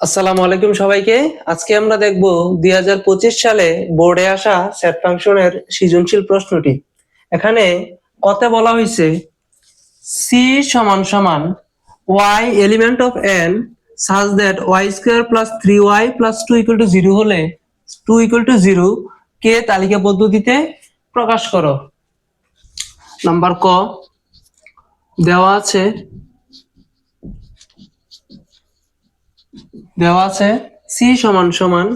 আসসালামু আলাইকুম সবাইকে। আজকে আমরা দেখব দুই হাজার পঁচিশ সালে বোর্ডে আসা সেট ফাংশনের সৃজনশীল প্রশ্নটি। এখানে কতে বলা হয়েছে সি সমান সমান Y element of N such that Y square plus three Y plus two equal to zero হলে টু ইকুয়াল টু জিরো কে তালিকা পদ্ধতিতে প্রকাশ করো? নাম্বার ক, দেওয়া আছে দেওয়া আছে সি সমান সমান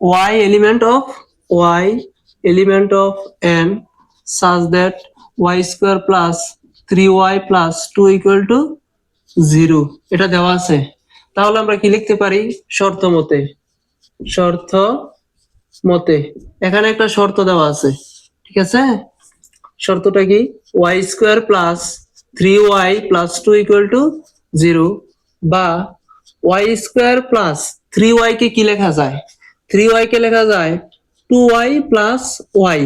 y element of y element of n such that y square plus 3y plus 2 equal to 0 এটা দেওয়া আছে। তাহলে আমরা কি লিখতে পারি? শর্ত মতে। শর্ত মতে। এখানে একটা শর্ত দেওয়া আছে। ঠিক আছে? শর্তটা কি? y square plus three y plus two equal to zero বা y square plus three y কে কি লেখা যায়? থ্রি ওয়াই কে লেখা যায় টু ওয়াই প্লাস ওয়াই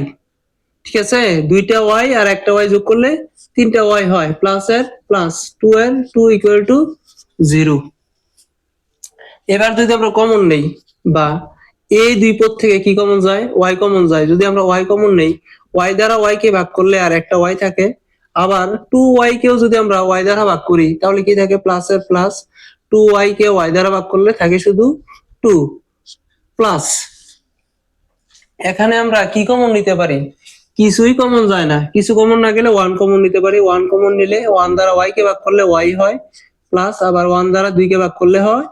ঠিক আছে? দুইটা ওয়াই আর একটা ওয়াই যোগ করলে তিনটা ওয়াই হয়। প্লাস এর প্লাস টু এর টু ইকুয়াল টু জিরো এবার যদি আমরা কমন নেই বা এই দুই পদ থেকে কি কমন যায়? ওয়াই কমন যায়। যদি আমরা ওয়াই কমন নেই ওয়াই দ্বারা ওয়াই কে ভাগ করলে আর একটা ওয়াই থাকে আবার টু ওয়াই কেও যদি আমরা ওয়াই দ্বারা ভাগ করি, তাহলে কি থাকে? প্লাস এর প্লাস টু ওয়াই কে ওয়াই দ্বারা ভাগ করলে থাকে শুধু টু প্লাস এখানে আমরা কি কমন নিতে পারি? কিছুই কমন যায় না। কিছু কমন না গেলে ওয়ান কমন নিতে পারি। ওয়ান কমন নিলে ওয়ান দ্বারা ওয়াই কে ভাগ করলে ওয়াই হয় প্লাস আবার ওয়ান দ্বারা দুই কে ভাগ করলে হয়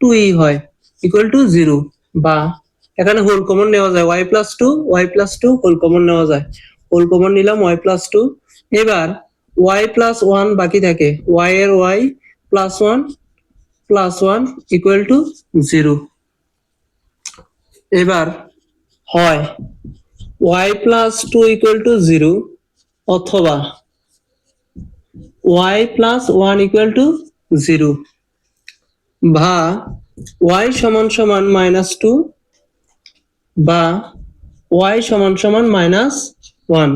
টু ই হয় ইকুয়াল টু জিরো বা এখানে হোল কমন নেওয়া যায়। Y plus two y plus two whole common নেওয়া যায়। হোল কমন নিলাম ওয়াই প্লাস টু এবার ওয়াই প্লাস ওয়ান বাকি থাকে। ওয়াই এর y plus one plus one equal to zero এবার হয় y plus two equal to zero অথবা y plus one equal to zero বা ওয়াই সমান সমান মাইনাস টু বা ওয়াই সমান সমান মাইনাস ওয়ান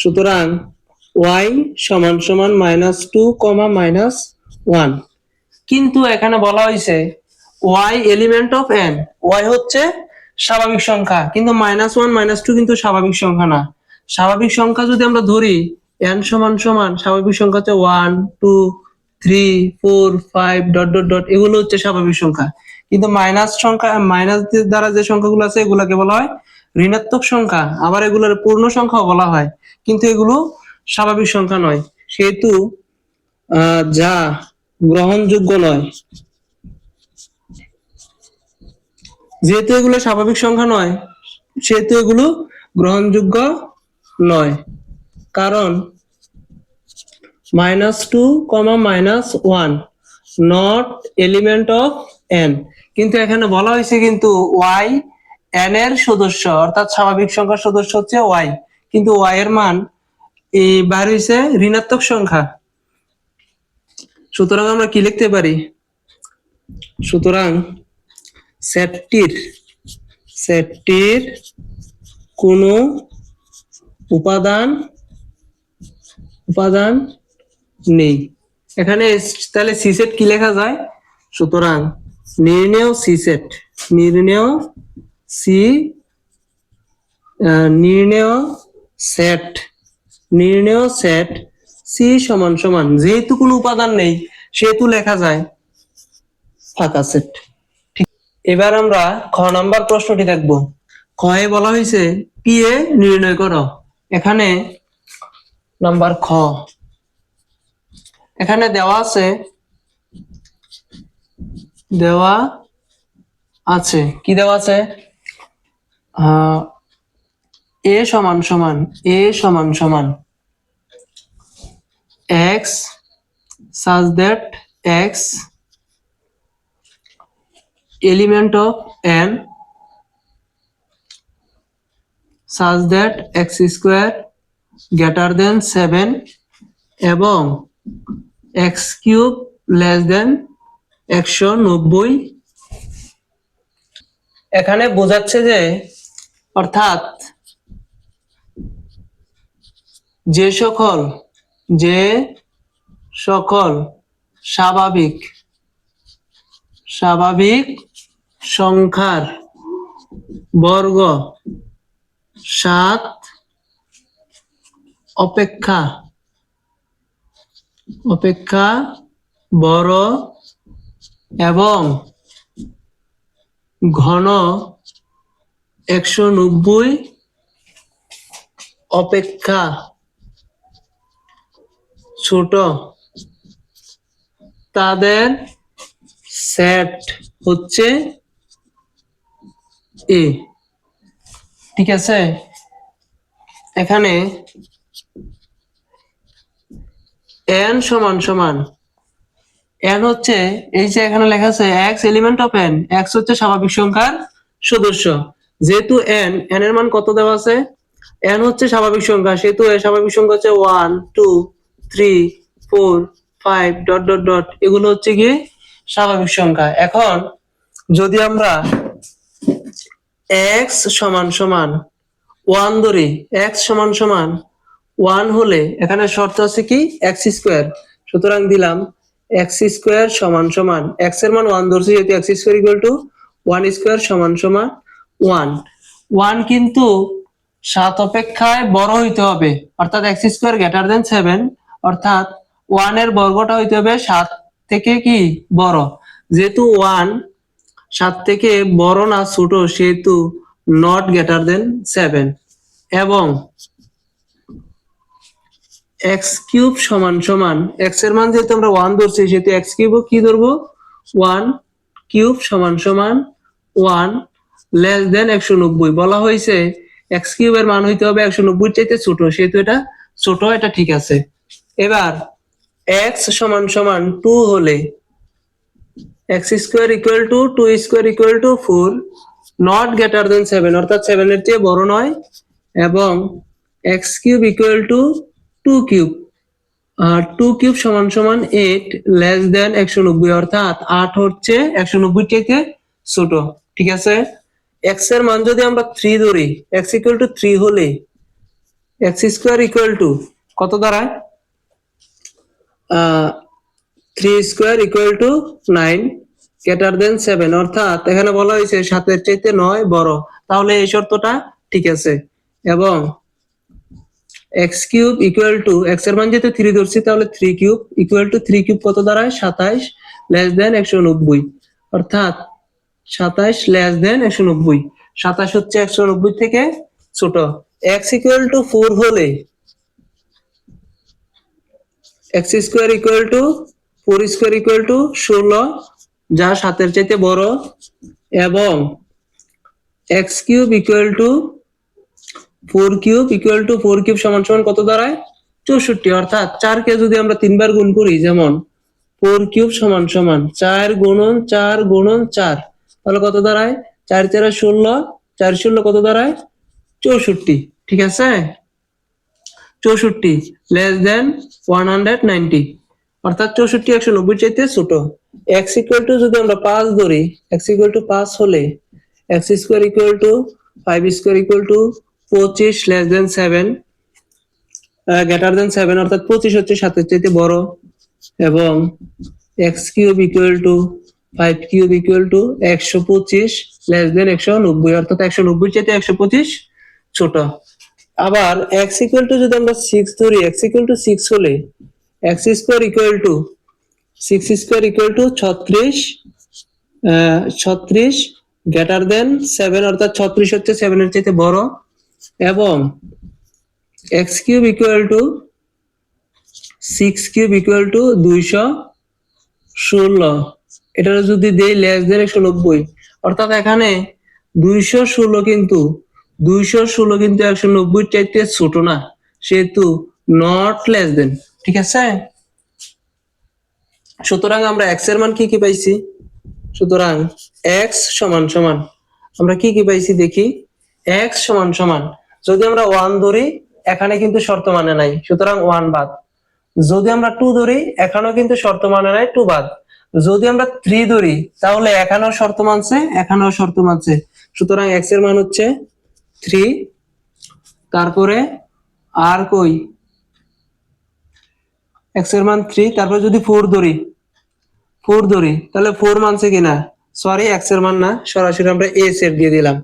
সুতরাং ওয়াই সমান সমান minus two comma minus one কিন্তু এখানে বলা হয়েছে y element of N y হচ্ছে স্বাভাবিক সংখ্যা। কিন্তু মাইনাস ওয়ান মাইনাস টু কিন্তু স্বাভাবিক সংখ্যা না। স্বাভাবিক সংখ্যা যদি আমরা ধরি এন সমান সমান স্বাভাবিক সংখ্যা হচ্ছে one two three four five dot dot dot এগুলো হচ্ছে স্বাভাবিক সংখ্যা। কিন্তু মাইনাস সংখ্যা মাইনাস দ্বারা যে সংখ্যাগুলো আছে, এগুলাকে বলা হয় ঋণাত্মক সংখ্যা, আবার এগুলোর পূর্ণ সংখ্যা বলা হয়, কিন্তু এগুলো স্বাভাবিক সংখ্যা নয়। সেহেতু যা গ্রহণযোগ্য নয়। যেহেতু এগুলো স্বাভাবিক সংখ্যা নয়, সেহেতু এগুলো গ্রহণযোগ্য নয়। কারণ, minus two comma minus one, not element of N. কিন্তু এখানে বলা হয়েছে কিন্তু ওয়াই এন এর সদস্য, অর্থাৎ স্বাভাবিক সংখ্যার সদস্য হচ্ছে ওয়াই কিন্তু ওয়াই এর মান এই বার হয়েছে ঋণাত্মক সংখ্যা। সুতরাং আমরা কি লিখতে পারি? সুতরাং সেটটির সেটটির কোনো উপাদান উপাদান নেই। এখানে তাহলে সি সেট কি লেখা যায়? সুতরাং নির্ণেয় সি সেট নির্ণেয় সি নির্ণেয় সেট। নির্ণেয় সেট সি সমান সমান, যেহেতু কোনো উপাদান নেই, সেহেতু লেখা যায় ফাঁকা সেট। এবার আমরা খ নাম্বার প্রশ্নটি দেখব। খয়ে বলা হয়েছে পি এ নির্ণয় করো? এখানে নাম্বার খ। এখানে দেওয়া আছে দেওয়া আছে। কি দেওয়া আছে? এ সমান সমান এ সমান সমান x such that x element of n such that x square greater than 7 এবং x cube less than একশো নব্বই এখানে বোঝাচ্ছে যে অর্থাৎ যে সকল যে সকল স্বাভাবিক স্বাভাবিক সংখ্যার বর্গ সাত অপেক্ষা অপেক্ষা বড় এবং ঘন একশো নব্বই অপেক্ষা ছোট। তাদের সেট হচ্ছে এ ঠিক আছে? এখানে এন সমান সমান। এন হচ্ছে, এই যে এখানে লেখা আছে x element of N x হচ্ছে স্বাভাবিক সংখ্যার সদস্য। যেহেতু এন এন এর মান কত দেওয়া আছে? এন হচ্ছে স্বাভাবিক সংখ্যা, সেহেতু স্বাভাবিক সংখ্যা হচ্ছে one two three four five dot dot dot এগুলো হচ্ছে কি স্বাভাবিক সংখ্যা। এখন যদি আমরা এক্স সমান সমান ওয়ান ধরি এক্স সমান সমান ওয়ান হলে এখানে শর্ত আছে কি? এক্স স্কোয়ার সুতরাং দিলাম এক্স স্কোয়ার সমান সমান এক্সের মান ওয়ান ধরছি, যেহেতু x square equal to one square সমান সমান ওয়ান ওয়ান কিন্তু সাত অপেক্ষায় বড় হইতে হবে, অর্থাৎ x square greater than seven অর্থাৎ ওয়ানের বর্গটা হইতে হবে সাত থেকে কি বড়? যেহেতু ওয়ান সাত থেকে বড় না ছোট, সেহেতু নট গ্রেটার দেন সেভেন এবং এক্স কিউব সমান সমান এক্সের মান যেহেতু আমরা ওয়ান ধরছি, সেহেতু এক্স কিউব কি ধরবো? ওয়ান কিউব সমান সমান ওয়ান লেস দেন একশো নব্বই। বলা হয়েছে এক্স কিউবের মান হইতে হবে একশো নব্বই চাইতে ছোট, সেহেতু এটা ছোট, এটা ঠিক আছে। এবার এক্স সমান সমান টু হলে x square equal to two square equal to four not greater than seven অর্থাৎ সেভেনের চেয়ে বড় নয়, এবং x cube equal to two cube R two cube সমান সমান এইট লেস দেন একশো নব্বই, অর্থাৎ আট হচ্ছে একশো নব্বই থেকে ছোট, ঠিক আছে? এক্সের মান যদি আমরা থ্রি ধরি এক্স ইকুয়াল টু থ্রি হলে এক্স স্কোয়ার ইকুয়াল টু কত দাঁড়ায়? Three square equal to nine greater than seven অর্থাৎ এখানে বলা হয়েছে সাতের চাইতে নয় বড়। তাহলে এই শর্তটা ঠিক আছে। এবং এক্স কিউব ইকুয়াল টু এক্সের মান যেহেতু থ্রি ধরছি, তাহলে three cube equal to three cube কত দাঁড়ায়? সাতাইশ লেস দেন একশো নব্বই। অর্থাৎ সাতাইশ লেস দেন একশো নব্বই। সাতাশ হচ্ছে একশো নব্বই থেকে ছোট। এক্স ইকুয়াল টু ফোর হলে x square equal to four square equal to ষোলো, যা সাতের চাইতে বড়। এবং x cube equal to four cube equal to four cube সমান সমান কত দাঁড়ায়? চৌষট্টি। অর্থাৎ চারকে যদি আমরা তিনবার গুণ করি, যেমন ফোর কিউব সমান সমান চার গুণন চার গুণন চার। তাহলে কত দাঁড়ায়? চার চার ষোলো চার ষোলো কত দাঁড়ায়? চৌষট্টি, ঠিক আছে? চৌষট্টি less than one hundred ninety অর্থাৎ চৌষট্টি একশো নব্বই চাইতে ছোট। এক্স ইকুয়াল টু যদি আমরা পাঁচ ধরি এক্স ইকুয়াল টু পাঁচ হলে x square equal to five square equal to পঁচিশ less than seven greater than seven অর্থাৎ পঁচিশ হচ্ছে সাতের চাইতে বড়। এবং x cube equal to five cube equal to একশো পঁচিশ লেস দেন একশো নব্বই, অর্থাৎ একশো নব্বই চাইতে একশো পঁচিশ ছোট। আবার এক্স ইকুয়াল টু যদি আমরা সিক্স ধরি এক্স ইকুয়াল টু সিক্স হলে x square equal to six square equal to ছত্রিশ ছত্রিশ গ্রেটার দেন সেভেন অর্থাৎ ছত্রিশ হচ্ছে সেভেনের চাইতে বড়। এবং x cube equal to six cube equal to দুইশো ষোলো। এটা যদি দেই লেস দেন একশো নব্বই, অর্থাৎ এখানে দুইশো ষোলো কিন্তু, দুইশো ষোলো কিন্তু একশো নব্বই চাইতে ছোট না, সেহেতু নট লেস দেন ঠিক আছে? সুতরাং আমরা এক্সের মান কি কি পাইছি? সুতরাং এক্স সমান সমান, আমরা কি কি পাইছি দেখি? এক্স সমান সমান, যদি আমরা ওয়ান ধরি, এখানে কিন্তু শর্ত মানে নাই, সুতরাং ওয়ান বাদ। যদি আমরা টু ধরি, এখানেও কিন্তু শর্ত মানে নাই টু বাদ। যদি আমরা থ্রি ধরি, তাহলে এখানেও শর্ত মানছে, এখানেও শর্ত মানছে। সুতরাং এক্সের মান হচ্ছে থ্রি তারপরে আর কই? এক্সের মান থ্রি তারপরে যদি ফোর ধরি ফোর ধরি, তাহলে ফোর মানছে কিনা? সরি এক্সের মান না, সরাসরি আমরা এ সেট দিয়ে দিলাম।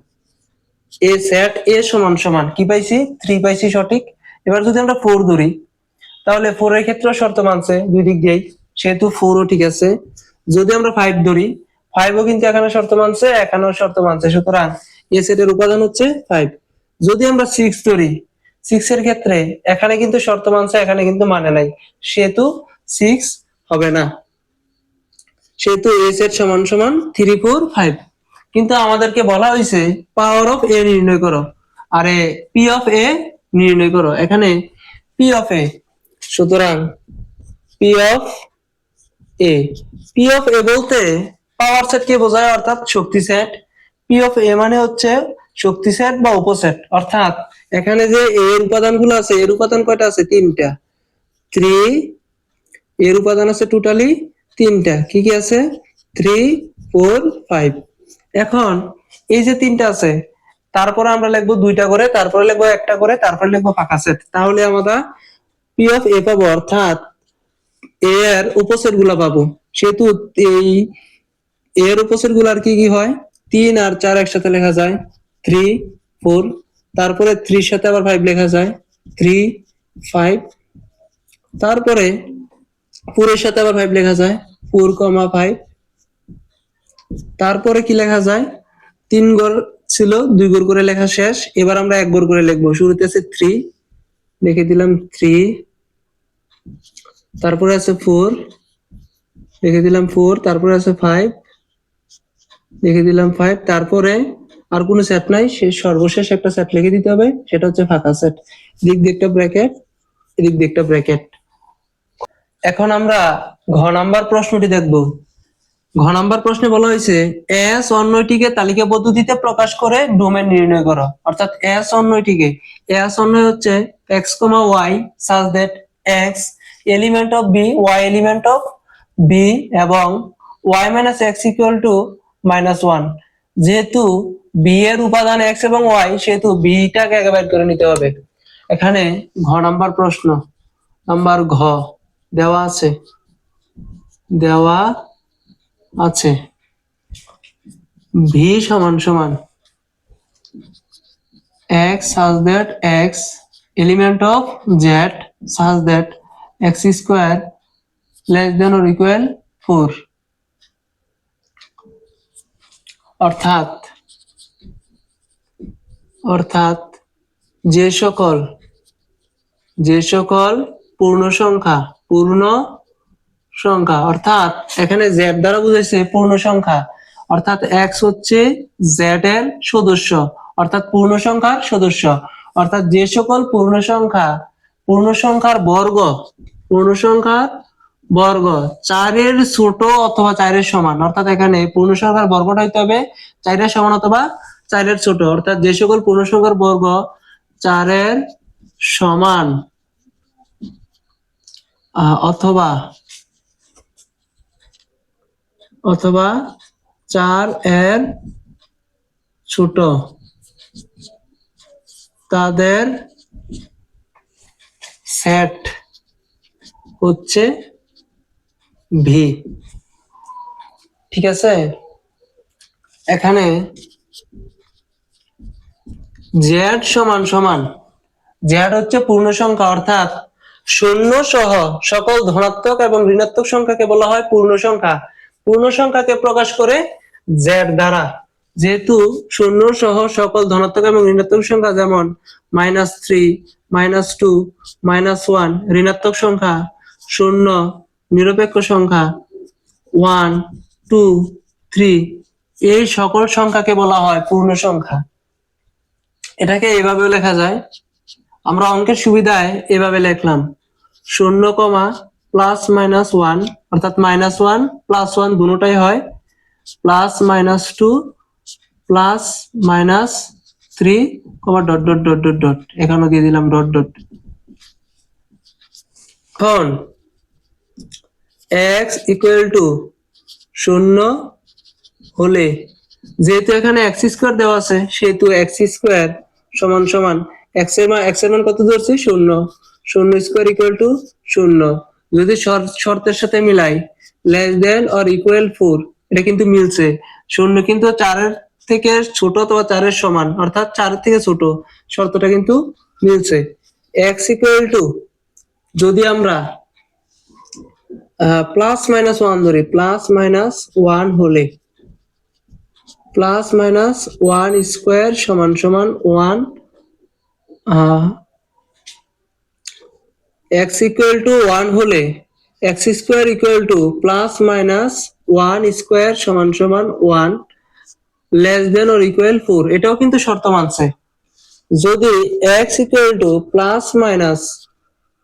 এ সেট এ সমান সমান, কি পাইছি? থ্রি পাইছি সঠিক। এবার যদি আমরা ফোর ধরি, তাহলে ফোর এর ক্ষেত্রে শর্ত মানছে দুই দিক দিয়েই। সেহেতু ফোরও ঠিক আছে। যদি আমরা ফাইভ ধরি ফাইভও কিন্তু এখানে শর্ত মানছে, এখানেও শর্ত মানছে। সুতরাং এ সেটের উপাদান হচ্ছে ফাইভ যদি আমরা সিক্স ধরি সিক্স এর ক্ষেত্রে এখানে কিন্তু শর্ত মানছে, এখানে কিন্তু মানে নাই। সেহেতু সিক্স হবে না। সেহেতু এ সেট সমান সমান থ্রি ফোর ফাইভ কিন্তু আমাদেরকে বলা হয়েছে পাওয়ার অফ এ নির্ণয় করো। আরে পি অফ এ নির্ণয় করো। এখানে পি অফ এ সুতরাং P of A P of A বলতে পাওয়ার সেট কে বোঝায় অর্থাৎ শক্তি সেট পি অফ এ মানে হচ্ছে শক্তি সেট বা উপসেট। অর্থাৎ এখানে যে এর উপাদানগুলো আছে, এর উপাদান কয়টা আছে? তিনটা। থ্রি এর উপাদান আছে টোটালি তিনটা। কি কি আছে? থ্রি ফোর ফাইভ এখন এই যে তিনটা আছে, তারপরে আমরা লিখব দুইটা করে, তারপরে লিখব একটা করে, তারপরে লিখব ফাঁকা সেট তাহলে আমরা পি অফ এ পাবো, অর্থাৎ এর উপসেটগুলা পাবো। সেহেতু এই এর উপসেটগুলার কি কি হয়? তিন আর চার একসাথে লেখা যায়। থ্রি ফোর তারপরে থ্রির সাথে আবার ফাইভ লেখা যায়। থ্রি ফাইভ তারপরে ফোরের সাথে আবার ফাইভ লেখা যায়। ফোর কমা ফাইভ তারপরে কি লেখা যায়? তিন গড় ছিল, দুই গড় করে লেখা শেষ। এবার আমরা এক গড় করে লিখব। শুরুতে আছে থ্রি লিখে দিলাম থ্রি তারপরে আছে ফোর লিখে দিলাম ফোর তারপরে আছে ফাইভ লিখে দিলাম ফাইভ তারপরে আর কোনো সেট নাই, সে সর্বশেষ একটা সেট লিখে দিতে হবে, সেটা হচ্ছে ফাঁকা সেট দিক দিকটা ব্র্যাকেট এদিক দিকটা ব্র্যাকেট এখন আমরা ঘ নাম্বার প্রশ্নটি দেখব। ঘ নাম্বার প্রশ্নে বলা হয়েছে এস অন্যটিকে তালিকা পদ্ধতিতে প্রকাশ করে ডোমেন নির্ণয় করো। অর্থাৎ এস অন্যটিকে এস অন্যয় হচ্ছে x comma y such that x element of B y element of B এবং y minus x equal to minus one যেহেতু বি এর উপাদান এক্স এবং ওয়াই সেহেতু বিটাকে একেবারে করে নিতে হবে। এখানে ঘ নাম্বার প্রশ্ন। নাম্বার ঘ। দেওয়া আছে। দেওয়া আছে। ভি সমান সমান x such that x element of z such that x square less than or equal 4 অর্থাৎ অর্থাৎ যে সকল যে সকল পূর্ণ সংখ্যা পূর্ণ সংখ্যা, অর্থাৎ এখানে জেড দ্বারা বুঝাইছে পূর্ণ সংখ্যা, অর্থাৎ এক্স হচ্ছে জেড এর সদস্য, অর্থাৎ পূর্ণ সংখ্যার সদস্য, অর্থাৎ যে সকল পূর্ণ সংখ্যা পূর্ণ সংখ্যার বর্গ। পূর্ণ সংখ্যার বর্গ। চারের ছোট অথবা চারের সমান। অর্থাৎ এখানে পূর্ণ সংখ্যার বর্গটা হইতে হবে চারের সমান অথবা চারের ছোট। অর্থাৎ যে সকল পূর্ণ সংখ্যার বর্গ চারের সমান অথবা অথবা চার এর ছোট, তাদের সেট হচ্ছে ভি ঠিক আছে? এখানে জেড সমান সমান জেড হচ্ছে পূর্ণ সংখ্যা, অর্থাৎ শূন্য সহ সকল ধনাত্মক এবং ঋণাত্মক সংখ্যাকে বলা হয় পূর্ণ সংখ্যা। পূর্ণ সংখ্যাকে প্রকাশ করে জেড দ্বারা। যেহেতু শূন্য সহ সকল ধনাত্মক এবং ঋণাত্মক সংখ্যা যেমন minus three minus two minus one ঋণাত্মক সংখ্যা, শূন্য, নিরপেক্ষ সংখ্যা ওয়ান টু থ্রি এই সকল সংখ্যাকে বলা হয় পূর্ণ সংখ্যা। এটাকে এভাবেও লেখা যায়। আমরা অঙ্কের সুবিধায় এভাবে লিখলাম। শূন্য কমা প্লাস মাইনাস ওয়ান অর্থাৎ মাইনাস ওয়ান প্লাস ওয়ান দুটোটাই হয়। Plus minus two plus minus three comma dot dot dot dot dot এখানেও দিয়ে দিলাম ডট ডট এখন এক্স ইকুয়াল টু শূন্য হলে, যেহেতু এখানে এক্স স্কোয়ার দেওয়া আছে, সেহেতু এক্স স্কোয়ার সমান সমান এক্সের মান এক্সের মান কত ধরছি? শূন্য। শূন্য স্কোয়ার ইকুয়াল টু শূন্য। যদি শর- শর্তের সাথে মিলাই less than or equal four এটা কিন্তু মিলছে। শূন্য কিন্তু চারের থেকে ছোট অথবা চারের সমান, অর্থাৎ চারের থেকে ছোট, শর্তটা কিন্তু মিলছে। এক্স ইকুয়াল টু যদি আমরা প্লাস মাইনাস ওয়ান ধরি প্লাস মাইনাস ওয়ান হলে প্লাস মাইনাস ওয়ান স্কোয়ার সমান সমান one x equal to one হলে x square equal to plus minus one square সমান সমান one less than or equal four এটাও কিন্তু শর্ত মানছে। যদি x equal to plus minus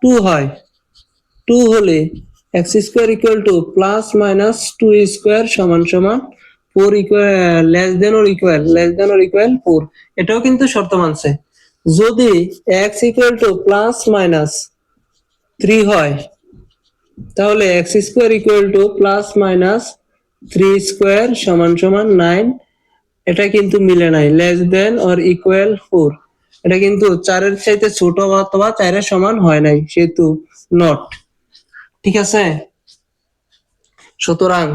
two হয় টু হলে x square equal to plus minus two square সমান সমান four equal less than or equal less than or equal four এটাও কিন্তু শর্ত মানছে। যদি x equal to plus minus three হয়, তাহলে x square equal to plus minus three square সমান সমান নাইন এটা কিন্তু মিলে নাই less than or equal four এটা কিন্তু চারের চাইতে ছোট অথবা চারের সমান হয় নাই, সেহেতু নট ঠিক আছে? সুতরাং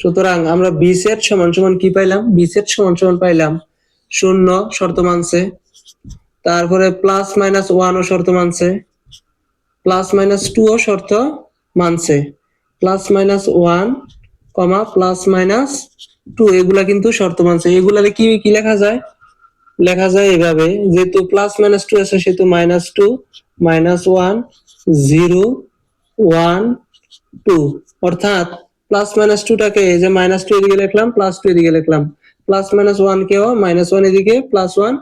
সুতরাং আমরা বি সেট সমান সমান কি পাইলাম? বি সেট সমান সমান পাইলাম শূন্য শর্ত মানছে। তারপরে প্লাস মাইনাস ওয়ান ও শর্ত মানছে। প্লাস মাইনাস টু ও শর্ত মানছে। Plus minus one comma plus minus two এগুলা কিন্তু শর্ত মানছে। এগুলারে কি কি লেখা যায়? লেখা যায় এভাবে, যেহেতু প্লাস মাইনাস টু আছে, সেহেতু minus two minus one zero one two অর্থাৎ প্লাস মাইনাস টুটাকে যে মাইনাস টু এদিকে লিখলাম প্লাস টু এদিকে লিখলাম। প্লাস মাইনাস ওয়ান কেও মাইনাস ওয়ান এদিকে প্লাস ওয়ান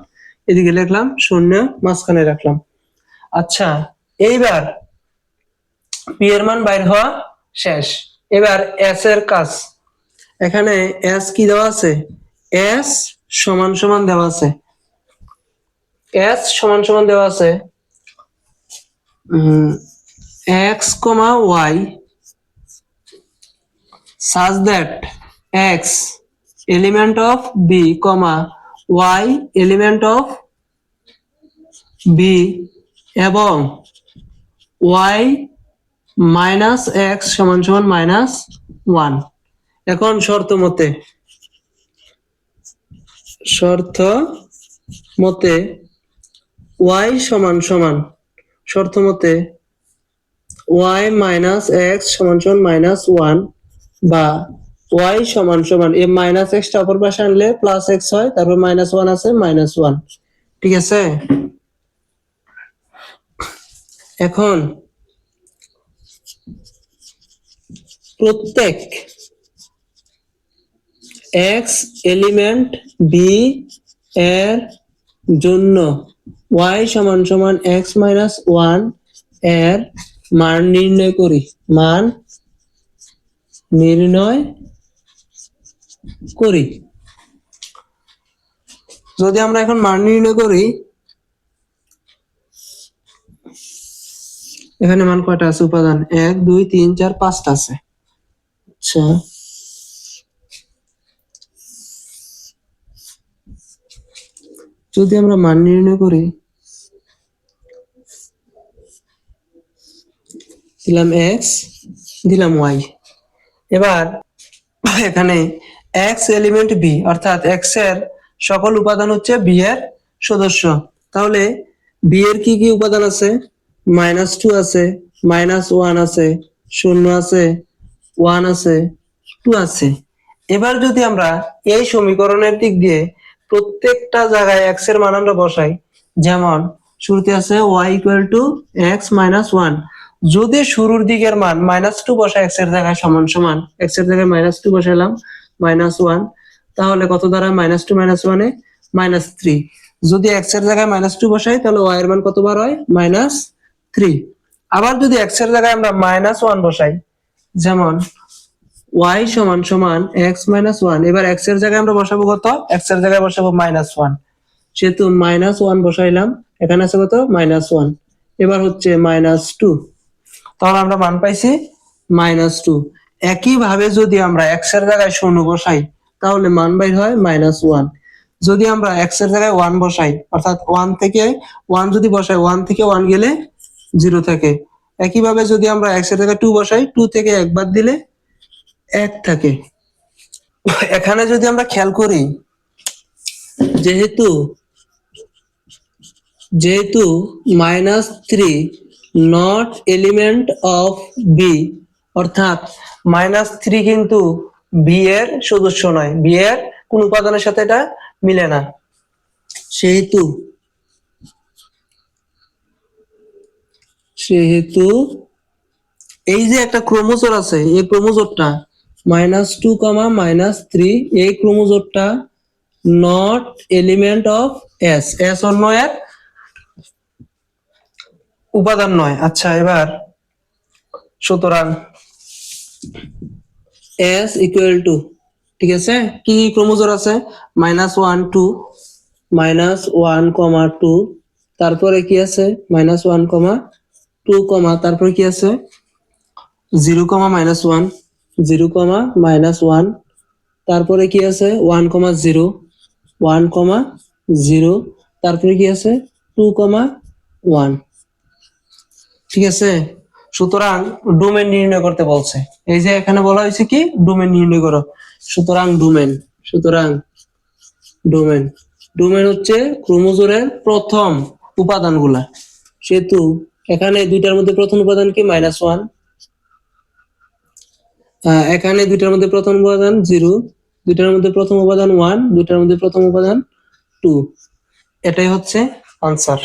এদিকে লিখলাম, শূন্য মাঝখানে রাখলাম। আচ্ছা এইবার পি এর মান বাইর হওয়া শেষ। এবার এস এর কাজ। এখানে এস কি দেওয়া আছে? এস সমান সমান দেওয়া আছে। এস সমান সমান দেওয়া আছে x comma y such that x element of b comma y element of b এবং y মাইনাস এক্স সমান সমান মাইনাস ওয়ান এখন শর্ত মতে। শর্ত মতে y সমান সমান। শর্ত মতে y মাইনাস এক্স সমান সমান মাইনাস ওয়ান বা y সমান সমান, এই মাইনাস এক্সটা অপর পাশে আনলে প্লাস এক্স হয়, তারপর মাইনাস ওয়ান আছে মাইনাস ওয়ান ঠিক আছে? এখন প্রত্যেক এক্স এলিমেন্ট বি এর জন্য y সমান সমান এক্স মাইনাস ওয়ানের মান নির্ণয় করি। মান নির্ণয় করি। যদি আমরা এখন মান নির্ণয় করি, এখানে মান কয়টা আছে? উপাদান এক, দুই, তিন, চার, পাঁচটা আছে। আচ্ছা। যদি আমরা মান নির্ণয় করি, দিলাম এক্স দিলাম ওয়াই এবার এখানে এক্স এলিমেন্ট বি অর্থাৎ এক্সের সকল উপাদান হচ্ছে বি এর সদস্য। তাহলে বি এর কি কি উপাদান আছে? মাইনাস টু আছে মাইনাস ওয়ান আছে, শূন্য আছে ওয়ান আছে টু আছে। এবার যদি আমরা এই সমীকরণের দিক দিয়ে প্রত্যেকটা জায়গায় এক্সের মান আমরা বসাই। যেমন, শুরুতে আছে y equal to x minus one যদি শুরুর দিকের মান মাইনাস টু বসাই এক্সের জায়গায় সমান সমান এক্সের জায়গায় মাইনাস টু বসালাম মাইনাস ওয়ান তাহলে কত দ্বারা? মাইনাস টু মাইনাস ওয়ানে মাইনাস থ্রি যদি এক্সের জায়গায় মাইনাস টু বসাই, তাহলে ওয়াই এর মান কতবার হয়? মাইনাস থ্রি আবার যদি এক্সের জায়গায় আমরা মাইনাস ওয়ান বসাই, যেমন ওয়াই সমান সমান এক্স মাইনাস ওয়ান এবার এক্সের জায়গায় আমরা বসাবো কত? এক্সের জায়গায় বসাবো মাইনাস ওয়ান সেহেতু মাইনাস ওয়ান বসাইলাম। এখানে আছে কত? মাইনাস ওয়ান এবার হচ্ছে মাইনাস টু তাহলে আমরা মান পাইছি মাইনাস টু একইভাবে যদি আমরা এক্সের জায়গায় শূন্য বসাই, তাহলে মান বাইর হয় মাইনাস ওয়ান যদি আমরা এক্সের জায়গায় ওয়ান বসাই, অর্থাৎ ওয়ান থেকে ওয়ান যদি বসাই ওয়ান থেকে ওয়ান গেলে জিরো থাকে। একইভাবে যদি আমরা এক্সের জায়গায় টু বসাই টু থেকে একবার দিলে এক থাকে। এখানে যদি আমরা খেয়াল করি, যেহেতু যেহেতু minus three not element of B অর্থাৎ মাইনাস থ্রি কিন্তু বি এর সদস্য নয়। বি এর কোন উপাদানের সাথে এটা মিলে না। সেহেতু সেহেতু, এই যে একটা ক্রোমোজোর আছে, এই ক্রোমোজোরটা minus two comma minus three, এই ক্রোমোজোরটা not element of S S অন্য এর উপাদান নয়। আচ্ছা এবার সুতরাং এস ইকুয়াল টু ঠিক আছে? কি ক্রোমোজোর আছে? Minus one two, minus one comma two, তারপরে কি আছে? Minus one comma two comma, তারপরে কি আছে? Zero comma minus one. Zero comma minus one. তারপরে কি আছে? One comma zero. One comma zero. তারপরে কি আছে? Two comma one. ঠিক আছে? সুতরাং ডোমেন নির্ণয় করতে বলছে। এই যে এখানে বলা হয়েছে কি? ডোমেন নির্ণয় করো। সুতরাং ডোমেন। সুতরাং ডোমেন। ডোমেন হচ্ছে ক্রোমোজোরের প্রথম উপাদানগুলা। সেহেতু এখানে দুইটার মধ্যে প্রথম উপাদান কি? Minus one. এখানে দুইটার মধ্যে প্রথম উপাদান জিরো, দুইটার মধ্যে প্রথম উপাদান ওয়ান দুইটার মধ্যে প্রথম উপাদান টু এটাই হচ্ছে আনসার